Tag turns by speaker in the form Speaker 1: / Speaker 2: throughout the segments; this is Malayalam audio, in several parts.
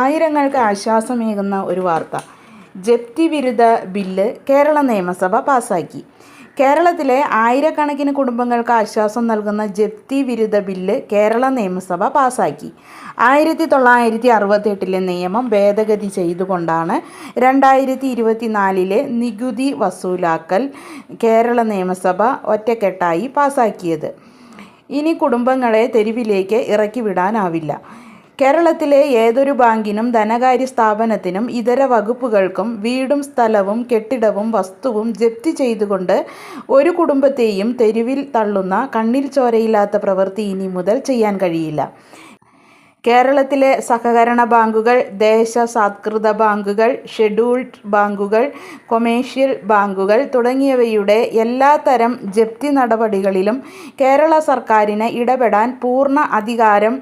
Speaker 1: ആയിരങ്ങൾക്ക് ആശ്വാസമേകുന്ന ഒരു വാർത്ത. ജപ്തി വിരുദ്ധ ബില്ല് കേരള നിയമസഭ പാസാക്കി. കേരളത്തിലെ ആയിരക്കണക്കിന് കുടുംബങ്ങൾക്ക് ആശ്വാസം നൽകുന്ന ജപ്തി വിരുദ്ധ ബില്ല് കേരള നിയമസഭ പാസാക്കി. ആയിരത്തി തൊള്ളായിരത്തി അറുപത്തെട്ടിലെ നിയമം ഭേദഗതി ചെയ്തുകൊണ്ടാണ് രണ്ടായിരത്തി ഇരുപത്തിനാലിലെ നികുതി വസൂലാക്കൽ കേരള നിയമസഭ ഒറ്റക്കെട്ടായി പാസാക്കിയത്. ഇനി കുടുംബങ്ങളെ തെരുവിലേക്ക് ഇറക്കി വിടാനാവില്ല കേരളത്തിലെ ഏതൊരു ബാങ്കിനും ധനകാര്യ സ്ഥാപനത്തിനും ഇതര വകുപ്പുകൾക്കും വീടും സ്ഥലവും കെട്ടിടവും വസ്തുവും ജപ്തി ചെയ്തുകൊണ്ട് ഒരു കുടുംബത്തെയും തെരുവിൽ തള്ളുന്ന കണ്ണിൽ ചോരയില്ലാത്ത പ്രവൃത്തി ഇനി മുതൽ ചെയ്യാൻ കഴിയില്ല. കേരളത്തിലെ സഹകരണ ബാങ്കുകൾ ദേശസാത്കൃത ബാങ്കുകൾ ഷെഡ്യൂൾഡ് ബാങ്കുകൾ കൊമേഴ്ഷ്യൽ ബാങ്കുകൾ തുടങ്ങിയവയുടെ എല്ലാ തരം ജപ്തി നടപടികളിലും കേരള സർക്കാരിന് ഇടപെടാൻ പൂർണ അധികാരം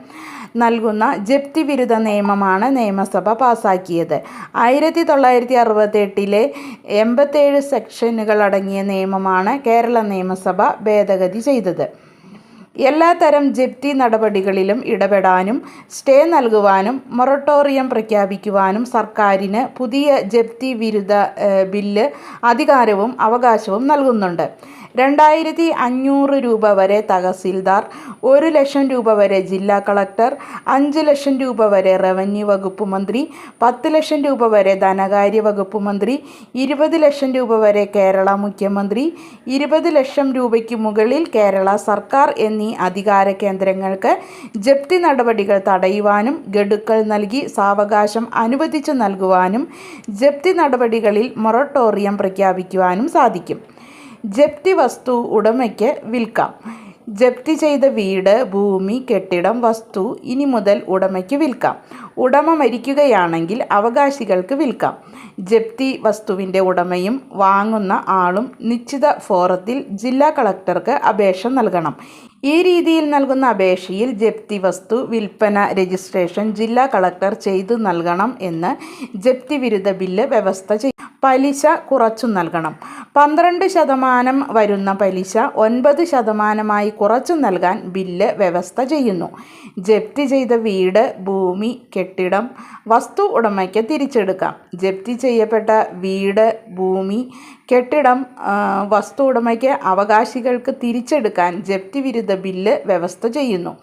Speaker 1: നൽകുന്ന ജപ്തി വിരുദ്ധ നിയമമാണ് നിയമസഭ പാസാക്കിയത്. ആയിരത്തി തൊള്ളായിരത്തി അറുപത്തെട്ടിലെ എൺപത്തേഴ് സെക്ഷനുകളടങ്ങിയ നിയമമാണ് കേരള നിയമസഭ ഭേദഗതി ചെയ്തത്. എല്ലാത്തരം ജപ്തി നടപടികളിലും ഇടപെടാനും സ്റ്റേ നൽകുവാനും മൊറട്ടോറിയം പ്രഖ്യാപിക്കുവാനും സർക്കാരിന് പുതിയ ജപ്തി വിരുദ്ധ ബില്ല് അധികാരവും അവകാശവും നൽകുന്നുണ്ട്. രണ്ടായിരത്തി അഞ്ഞൂറ് രൂപ വരെ തഹസിൽദാർ ഒരു ലക്ഷം രൂപ വരെ ജില്ലാ കളക്ടർ അഞ്ച് ലക്ഷം രൂപ വരെ റവന്യൂ വകുപ്പ് മന്ത്രി പത്ത് ലക്ഷം രൂപ വരെ ധനകാര്യ വകുപ്പ് മന്ത്രി ഇരുപത് ലക്ഷം രൂപ വരെ കേരള മുഖ്യമന്ത്രി ഇരുപത് ലക്ഷം രൂപയ്ക്ക് മുകളിൽ കേരള സർക്കാർ എന്നീ അധികാര കേന്ദ്രങ്ങൾക്ക് ജപ്തി നടപടികൾ തടയുവാനും ഗഡുക്കൾ നൽകി സാവകാശം അനുവദിച്ചു നൽകുവാനും ജപ്തി നടപടികളിൽ മൊറട്ടോറിയം പ്രഖ്യാപിക്കുവാനും സാധിക്കും. ജപ്തി വസ്തു ഉടമയ്ക്ക് വിൽക്കാം. ജപ്തി ചെയ്ത വീട് ഭൂമി കെട്ടിടം വസ്തു ഇനി മുതൽ ഉടമയ്ക്ക് വിൽക്കാം. ഉടമ മരിക്കുകയാണെങ്കിൽ അവകാശികൾക്ക് വിൽക്കാം. ജപ്തി വസ്തുവിന്റെ ഉടമയും വാങ്ങുന്ന ആളും നിശ്ചിത ഫോറത്തിൽ ജില്ലാ കളക്ടർക്ക് അപേക്ഷ നൽകണം. ഈ രീതിയിൽ നൽകുന്ന അപേക്ഷയിൽ ജപ്തി വസ്തു വിൽപ്പന രജിസ്ട്രേഷൻ ജില്ലാ കളക്ടർ ചെയ്തു നൽകണം എന്ന് ജപ്തി വിരുദ്ധ ബില്ല് വ്യവസ്ഥ ചെയ്യും പലിശ കുറച്ചു നൽകണം. പന്ത്രണ്ട് ശതമാനം വരുന്ന പലിശ ഒൻപത് ശതമാനമായി കുറച്ചു നൽകാൻ ബില്ല് വ്യവസ്ഥ ചെയ്യുന്നു. ജപ്തി ചെയ്ത വീട് ഭൂമി കെട്ടിടം വസ്തു ഉടമയ്ക്ക് തിരിച്ചെടുക്കാം. ജപ്തി ചെയ്യപ്പെട്ട വീട് ഭൂമി കെട്ടിടം വസ്തു ഉടമയ്ക്ക് അവകാശികൾക്ക് തിരിച്ചെടുക്കാൻ ജപ്തി വിരുദ്ധ ബില്ല് വ്യവസ്ഥ ചെയ്യുന്നു.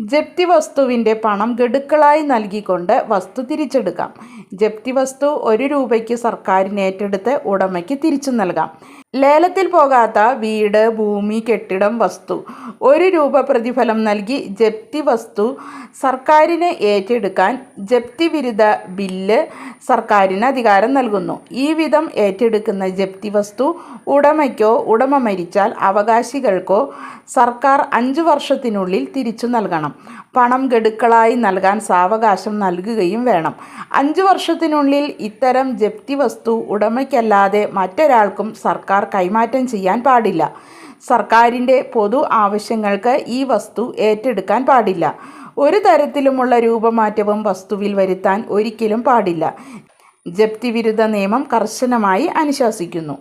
Speaker 1: ജപ്തി വസ്തുവിന്റെ പണം ഗഡുക്കളായി നൽകിക്കൊണ്ട് വസ്തു തിരിച്ചെടുക്കാം. ജപ്തി വസ്തു ഒരു രൂപയ്ക്ക് സർക്കാരിന് ഏറ്റെടുത്ത് ഉടമയ്ക്ക് തിരിച്ചു നൽകാം. ലേലത്തിൽ പോകാത്ത വീട് ഭൂമി കെട്ടിടം വസ്തു. ഒരു രൂപ പ്രതിഫലം നൽകി ജപ്തി വസ്തു സർക്കാരിനെ ഏറ്റെടുക്കാൻ ജപ്തി വിരുദ്ധ ബില്ല് സർക്കാരിന് അധികാരം നൽകുന്നു. ഈ വിധം ഏറ്റെടുക്കുന്ന ജപ്തി വസ്തു ഉടമയ്ക്കോ ഉടമ മരിച്ചാൽ അവകാശികൾക്കോ സർക്കാർ അഞ്ച് വർഷത്തിനുള്ളിൽ തിരിച്ചു നൽകണം. പണം ഗഡുക്കളായി നൽകാൻ സാവകാശം നൽകുകയും വേണം. അഞ്ച് വർഷത്തിനുള്ളിൽ ഇത്തരം ജപ്തി വസ്തു ഉടമയ്ക്കല്ലാതെ മറ്റൊരാൾക്കും സർക്കാർ കൈമാറ്റം ചെയ്യാൻ പാടില്ല. സർക്കാരിന്റെ പൊതു ആവശ്യങ്ങൾക്ക് ഈ വസ്തു ഏറ്റെടുക്കാൻ പാടില്ല. ഒരു തരത്തിലുമുള്ള രൂപമാറ്റവും വസ്തുവിൽ വരുത്താൻ ഒരിക്കലും പാടില്ല. ജപ്തി വിരുദ്ധ നിയമം കർശനമായി അനുശാസിക്കുന്നു.